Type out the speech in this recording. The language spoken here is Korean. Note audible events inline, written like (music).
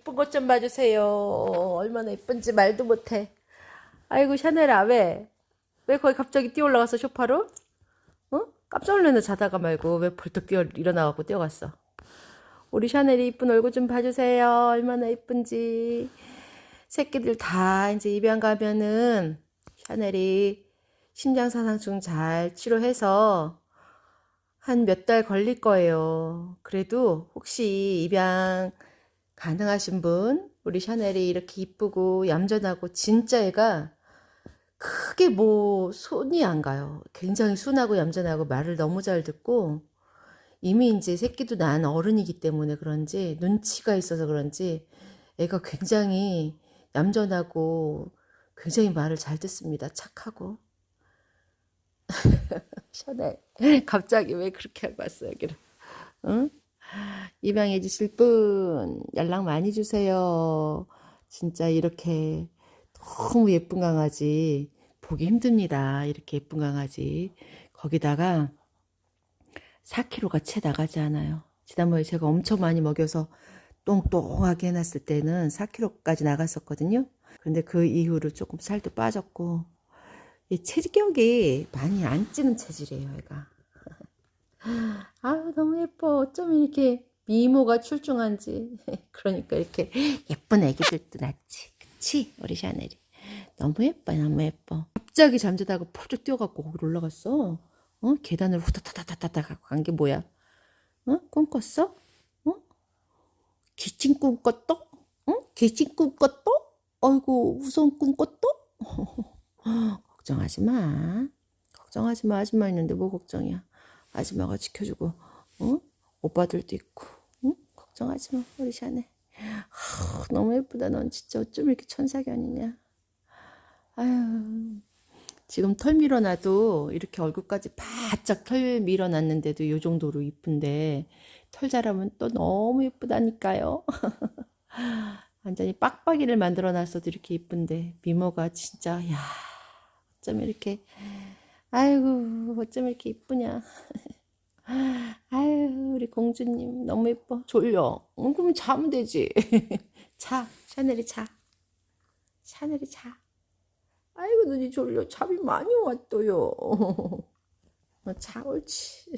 이쁜 것 좀 봐주세요. 얼마나 이쁜지 말도 못해. 아이고 샤넬아 왜? 왜 거기 갑자기 뛰어 올라갔어 소파로? 어? 깜짝 놀랐네 자다가 말고 왜 벌떡 뛰어 일어나갖고 뛰어갔어. 우리 샤넬이 이쁜 얼굴 좀 봐주세요. 얼마나 이쁜지. 새끼들 다 이제 입양 가면은 샤넬이 심장사상충 잘 치료해서 한 몇 달 걸릴 거예요. 그래도 혹시 입양 가능하신 분, 우리 샤넬이 이렇게 이쁘고 얌전하고 진짜 애가 크게 뭐 손이 안 가요. 굉장히 순하고 얌전하고 말을 너무 잘 듣고 이미 이제 새끼도 난 어른이기 때문에 그런지 눈치가 있어서 그런지 애가 굉장히 얌전하고 굉장히 말을 잘 듣습니다. 착하고. (laughs) 샤넬 갑자기 왜 그렇게 왔어 여기를 응? 입양해 주실 분 연락 많이 주세요. 진짜 이렇게 너무 예쁜 강아지 보기 힘듭니다. 이렇게 예쁜 강아지. 거기다가 4kg가 채 나가지 않아요. 지난번에 제가 엄청 많이 먹여서 똥똥하게 해놨을 때는 4kg까지 나갔었거든요. 근데 그 이후로 조금 살도 빠졌고 이 체격이 많이 안 찌는 체질이에요, 얘가. 아유, 너무 예뻐. 어쩜 이렇게 미모가 출중한지. (laughs) 그러니까 이렇게 예쁜 애기들도 낳지. 그치? 우리 샤넬이. 너무 예뻐, 너무 예뻐. 갑자기 잠자다가 포쭉 뛰어갖고 거기로 올라갔어. 어? 계단을 후다다다다다 갖고 간 게 뭐야? 어? 꿈 꿨어? 어? 기침 꿈 꿨어? 어? 기침 꿈 꿨어? 아이고, 무서운 꿈 꿨어? (laughs) 걱정하지 마. 걱정하지 마. 아줌마 있는데 뭐 걱정이야. 아줌마가 지켜주고, 어? 오빠들도 있고, 응? 걱정하지 마. 우리 샤넬. 아, 너무 예쁘다. 넌 진짜 어쩜 이렇게 천사견이냐. 아유. 지금 털 밀어놔도 이렇게 얼굴까지 바짝 털 밀어놨는데도 이 정도로 이쁜데 털 자라면 또 너무 예쁘다니까요. (laughs) 완전히 빡빡이를 만들어 놨어도 이렇게 이쁜데 미모가 진짜 야 어쩜 이렇게 아이고 어쩜 이렇게 이쁘냐. (laughs) 아유 우리 공주님 너무 예뻐. 졸려. 어, 그럼 자면 되지. (laughs) 자 샤넬이 자. 샤넬이 자. 아이고 눈이 졸려. 잠이 많이 왔어요. (laughs) 어, 자 옳지